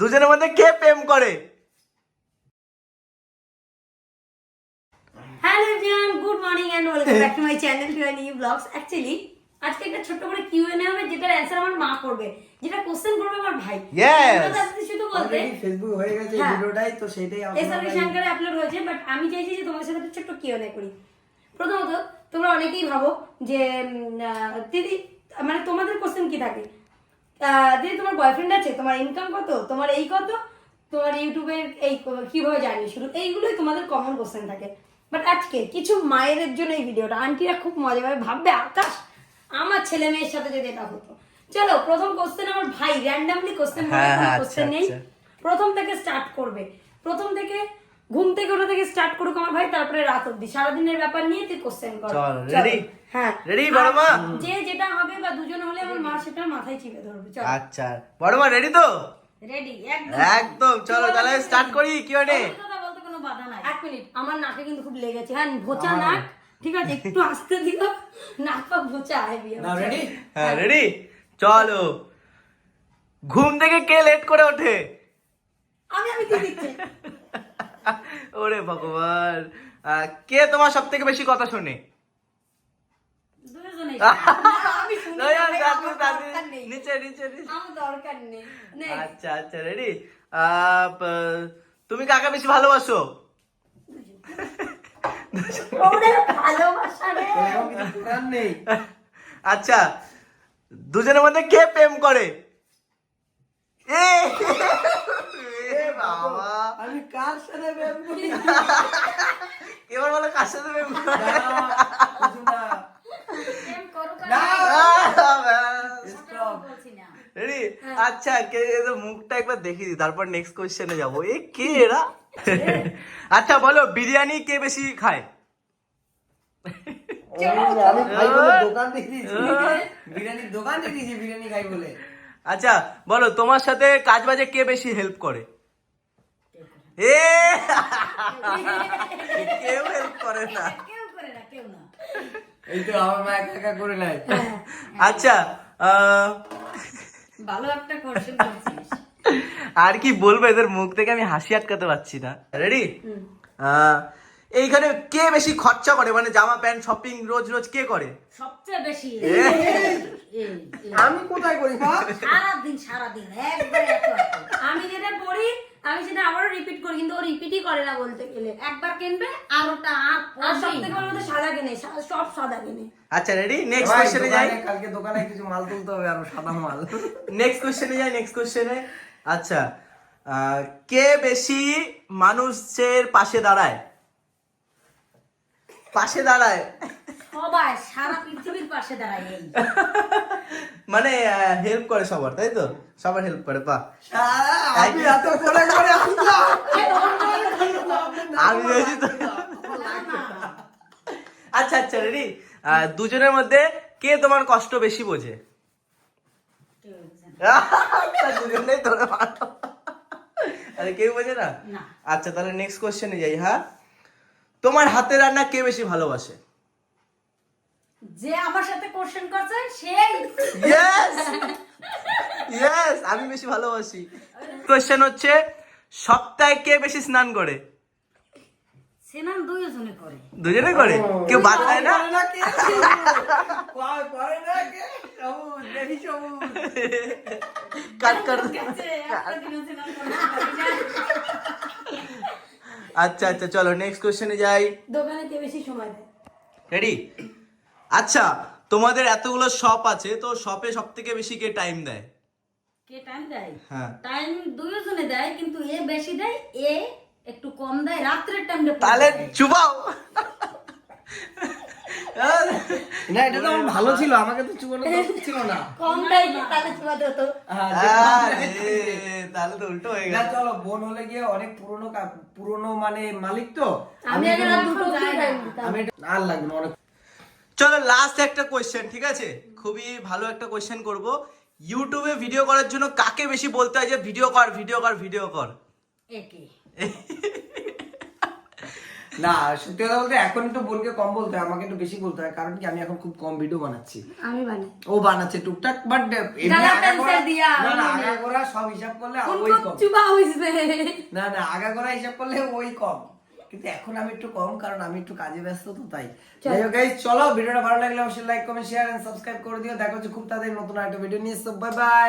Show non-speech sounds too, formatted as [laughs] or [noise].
দুজনের মধ্যে কে প্রেম করে? Hello everyone good morning and welcome back to my channel to new blogs actually আজকে একটা ছোট্ট করে কিউএনএ হবে যেটার অ্যান্সার আমার মা করবে যেটা কোশ্চেন করবে আমার ভাই! শুধু বলতে ফেসবুক হয়ে গেছে হ্যাঁ। ভিডিওটাই তো সেটাই আপনারা শাঙ্কারে আপলোড হয়েছে বাট আমি চাইছি যে তোমাদের সাথে একটা ছোট্ট কিউএনএ করি। প্রথমত তোমরা অনেকেই ভাবো যে আহ, দিদি মানে তোমাদের কোশ্চেন কি থাকে? দিদি তোমার বয়ফ্রেন্ড আছে? তোমার ইনকাম কত? তোমার এই কত? তোমার ইউটিউবের এই কীভাবে জানি শুরু? এইগুলোই তোমাদের কমন কোশ্চেন থাকে। বাট আজকে কিছু মায়ের জন্য এই ভিডিওটা আন্টিরা খুব মজা পাবে ভাববে আকাশ আমার ছেলে মেয়ের সাথে যদি এটা হতো। চলো প্রথম কোশ্চেন আমার ভাই র্যান্ডামলি কোশ্চেন কোশ্চেন নেই। আচ্ছা। প্রথম থেকে স্টার্ট করবে। প্রথম থেকে ঘুম থেকে ওটা থেকে স্টার্ট করুক আমার ভাই তারপরে রাত অব্দি সারাদিনের ব্যাপার নিয়ে তুই কোশ্চেন কর। চল, ready? হ্যাঁ। Ready, বড় মা? যে যেটা হবে বা দুজন হলে আমার মা সেটা মাথায় চিপে ধরবে। চল। আচ্ছা। বড় মা রেডি তো? রেডি একদম। একদম। চলো তাহলে স্টার্ট করি কি মানে কথা বলতে কোনো বাধা নাই। এক মিনিট আমার নাকে কিন্তু খুব লেগেছে। হ্যাঁ ভোচা নাক। ঠিক আছে একটু আসতে দিও। নাক পাক ভোচা হেভি নাও রেডি হ্যাঁ রেডি চলো। ঘুম থেকে কে লেট করে ওঠে? আমি আমি দিয়ে দিচ্ছি। ওরে ভগবান। কে তোমার সব থেকে বেশি কথা শোনে. আচ্ছা আচ্ছা রেডি তুমি কাকে বেশি ভালোবাসো? আচ্ছা দুজনের মধ্যে কে প্রেম করে? বাবা। আমি কার সাথে প্রেম করি? এবার বলো কার সাথে প্রেম করে? না, কিছু না প্রেম করো না। কারণ বলছি না। রেডি আচ্ছা কে এদের মুখটা একবার দেখিয়ে দিই তারপর নেক্সট কোশ্চেনে যাব। এ কে এরা? আচ্ছা বলো বিরিয়ানি কে বেশি খায়? বলে আচ্ছা বলো তোমার সাথে কাজ বাজে কে বেশি হেল্প করে? এ! [laughs] কেউ হেল্প করে না। কেউ করে না কেউ না। এই তো আমার মা একা একা করে নেয়। আচ্ছা আহ, ভালো একটা কোশ্চেন করছিস। আর কি বলব এদের মুখ থেকে আমি হাসি আটকাতে পারছি না। রেডি এইখানে কে বেশি খরচা করে? মানে জামা প্যান্ট শপিং রোজ রোজ কে করে? সবচেয়ে বেশি। আমি কোথায় করি? একবার। আমি যেটা পড়ি আমি সেটা করি কিন্তু ও রিপিটই করে না বলতে গেলে। একবার কিনবে আর ওটা আর আর সব থেকে বড় কথা সাদা কিনে সা- সব সাদা কিনে। আচ্ছা রেডি নেক্সট ভাই, কোশ্চেনে যাই। দোকানে কালকে দোকানে কিছু মাল তুলতে হবে আরও সাদা মাল। নেক্সট কোশ্চেনে যাই নেক্সট কোশ্চেনে আচ্ছা আহ, কে বেশি মানুষের পাশে দাঁড়ায়? পাশে দাঁড়ায়। সবাই সারা পৃথিবীর পাশে দাঁড়ায় এই। মানে হেল্প করে সবার তাই তো? সবার হেল্প করে বাহ। আমি এত করে আমি তো আচ্ছা আচ্ছা রেডি? দুজনের মধ্যে কে তোমার কষ্ট বেশি বোঝে? কেউ বুঝে না। আচ্ছা, দুজনেই তোরা আরে কেউ বোঝে না? না। আচ্ছা তাহলে নেক্সট কোশ্চেনে যাই হ্যাঁ? তোমার হাতে রান্না কে বেশি ভালোবাসে? যে আমার সাথে কোশ্চেন করছে সেই ইয়েস ইয়েস আমি বেশি ভালোবাসি। কোশ্চেন হচ্ছে সপ্তাহে কে বেশি স্নান করে? সেনান দুইজনে করে। দুজনে করে? কেউ বাদ দেয় না? করে কে? সবুজ, দেখি সবুজ। কাট কর। আচ্ছা আচ্ছা চলো নেক্সট কোশ্চেনে যাই। দোকানে কে বেশি সময় দেয়? রেডি আচ্ছা তোমাদের এতগুলো শপ আছে তো শপে সব থেকে বেশি কে টাইম দেয়? কে টাইম দেয়? হ্যাঁ। টাইম দুইজনে দেয় কিন্তু এ বেশি দেয় এ একটু কম দেয় রাত্রের টাইমটা তাহলে চুবাও না এটা তো ভালো ছিল আমাকে তো চুবানো ছিল না। কম দেয় তাহলে হতো। হ্যাঁ, তাহলে তো উল্টো হয়ে না গেল। চলো বোন হলে গিয়ে অনেক পুরনো পুরনো মানে মালিক তো। আমি আগে রাত দুটো আমি আর লাগবে না অনেক চলো লাস্ট একটা কোয়েশ্চেন ঠিক আছে? খুবই ভালো একটা কোয়েশ্চেন করব। ইউটিউবে ভিডিও করার জন্য কাকে বেশি বলতে হয় যে ভিডিও কর ভিডিও কর ভিডিও কর? একে। [laughs] না সত্যি কথা বলতে এখন একটু বোনকে কম বলতে হয় আমাকে একটু বেশি বলতে হয় কারণ কি আমি এখন খুব কম ভিডিও বানাচ্ছি। আমি বানাই। ও বানাচ্ছে টুকটাক বাট না না আমি আগাগোড়া সব হিসাব করলে ওই কম। চুপা হইছে না না হিসাব করলে ওই কম। কিন্তু এখন আমি একটু কম কারণ আমি একটু কাজে ব্যস্ত তো তাই। যাই হোক চলো ভিডিওটা ভালো লাগলে অবশ্যই like comment share and subscribe করে দিও। দেখা হচ্ছে খুব তাড়াতাড়ি নতুন একটা ভিডিও নিয়ে বাই বাই